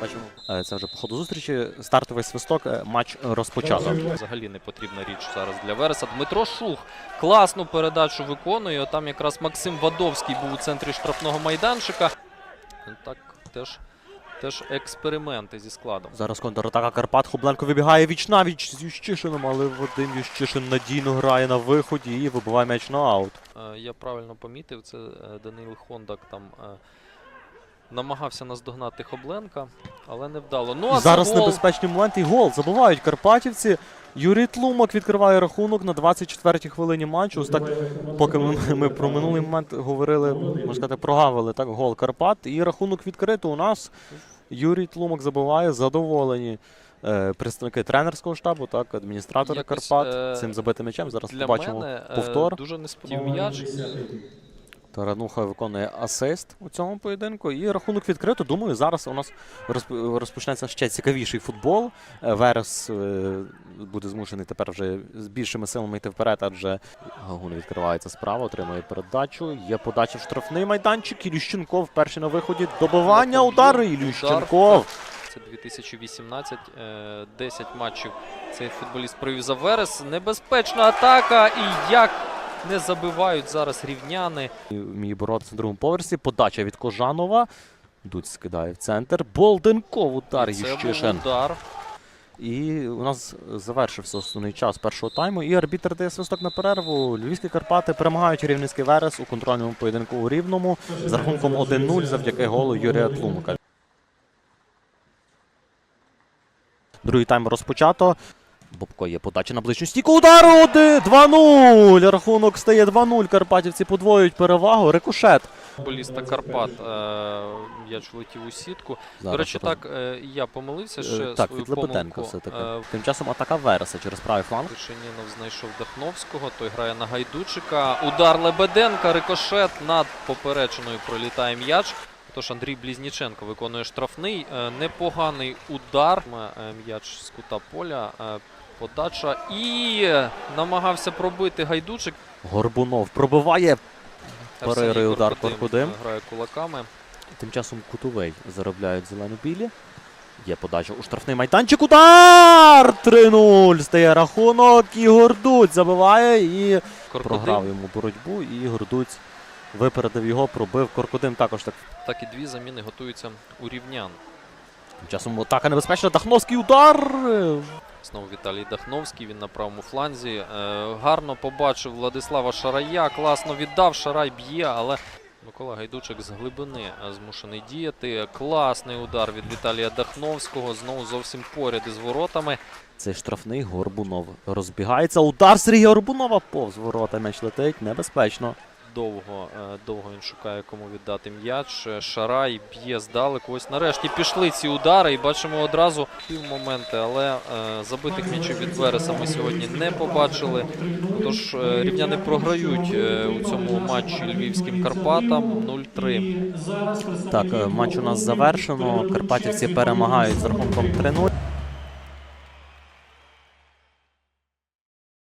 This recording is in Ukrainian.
Бачимо, е, це вже по ходу зустрічі. Стартовий свисток, е, матч розпочато. Взагалі не потрібна річ зараз для Вереса. Дмитро Шух класну передачу виконує. Там якраз Максим Вадовський був у центрі штрафного майданчика. Так, теж, теж експерименти зі складом. Зараз контратака Карпат. Хобленко вибігає віч на віч з Ющишином, але Вадим Ющишин надійно грає на виході і вибиває м'яч на аут. Е, Я правильно помітив, це Данил Хондак там намагався наздогнати Хобленка, але не вдало. Ну, а зараз гол. небезпечний момент і гол. Забувають карпатівці. Юрій Тлумак відкриває рахунок на 24-й хвилині матчу. Ось так, поки ми, ми про минулий момент говорили, можна сказати, прогавили так гол Карпат. І рахунок відкрито у нас. Юрій Тлумак забиває, задоволені. е, Представники тренерського штабу, так, адміністратори Якось, Карпат е, цим забитим м'ячем. Зараз Для побачимо мене е, повтор. дуже несподіваний м'яч. Тарануха виконує асист у цьому поєдинку. І рахунок відкрито. Думаю, зараз у нас розп- розпочнеться ще цікавіший футбол. Е, Верес е, буде змушений тепер вже з більшими силами йти вперед, адже Гагун відкривається справа, отримує передачу. Є подача в штрафний майданчик. Ілющенков перший на виході. Добивання, удар. Ілющенков. Це 2018, е, 10 матчів цей футболіст провів за Верес. Небезпечна атака. І як не забивають зараз рівняни. Вміє боротися на другому поверсі. Подача від Кожанова. Дудь скидає в центр. Болденков удар Ющишин. удар. І у нас завершився основний час першого тайму. І арбітр дає свисток на перерву. Львівські Карпати перемагають Рівненський Верес у контрольному поєдинку у Рівному з рахунком 1-0 завдяки голу Юрія Тлумака. Другий тайм розпочато. Бобко є подача на ближню стійку. Удар 2-0! Рахунок стає 2-0. Карпатівці подвоюють перевагу. Рикошет. Футболіста Карпат. Е, М'яч влетів у сітку. До речі, так, е, я помилився Е, ще так, свою від Лепетенка все-таки. Е, Тим часом атака Вереса через правий фланг. Тишинінов знайшов Дахновського, той грає на Гайдучика. Удар Лебеденка, рикошет над попереченою пролітає м'яч. Тож Андрій Блізніченко виконує штрафний. Непоганий удар. М'яч з кута поля. Подача і намагався пробити Гайдучик. Горбунов пробиває Перерий удар Коркудим. Грає кулаками. Тим часом Кутовий заробляють зелено-білі. Є подача у штрафний майданчик. Удар! 3-0. Стає рахунок. Ігор Дудь забиває і Коркодим. програв йому боротьбу. І Ігор Дудь випередив його, пробив. Коркодим також так. Так і дві заміни готуються у рівнян. Тим часом атака небезпечна. Дахновський удар. Знову Віталій Дахновський, він на правому фланзі. Е, гарно побачив Владислава Шарая, класно віддав, Шарай б'є, але Микола Гайдучик з глибини е, змушений діяти. Класний удар від Віталія Дахновського, знову зовсім поряд із воротами. Цей штрафний Горбунов розбігається. Удар Сергія Горбунова повз ворота. М'яч летить. Небезпечно. Довго, е, довго він шукає, кому віддати м'яч. Шарай б'є здалеку. Ось нарешті пішли ці удари і бачимо одразу півмоменти, але е, забитих м'ячів від Вереса ми сьогодні не побачили. Тож е, рівняни програють у цьому матчі львівським Карпатам 0-3. Так, матч у нас завершено. Карпатівці перемагають з рахунком 3-0.